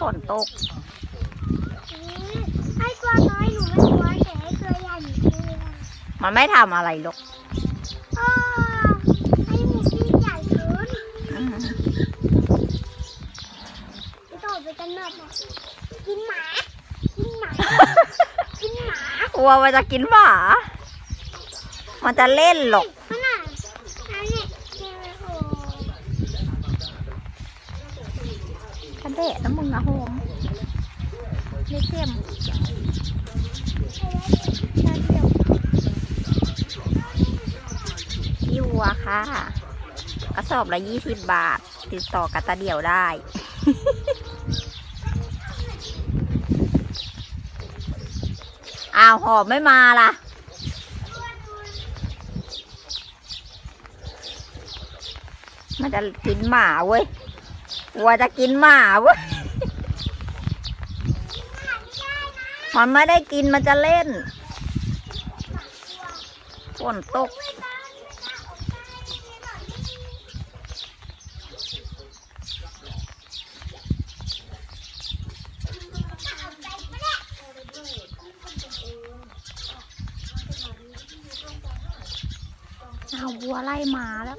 ฝนตก ให้ตัวน้อยหนูไม่กลัวแต่ให้ตัวใหญ่หนูกลัวมันไม่ทำอะไรหรอกอ้อให้หมูที่ใหญ่ขึ้นอืมไปต่อไปกันหน่อยนะกินหมา กินหมา กินหมา กลัวมันจะกินหมา มันจะเล่นหรอกขนาดอันนี้เนี่ยโอ้โห กระเดะนะมึงนะโฮมไม่เข้มยวพี่วัวค่ะ กระสอบละยี่สิบบาท ติดต่อกับตาเดี่ยวได้ อ้าวหอบไม่มาล่ะมันจะกินหมาเว้ย วัวจะกินหมาเว้ยมันไม่ได้กินมันจะเล่นฝนตก เอาวัวไล่หมาแล้ว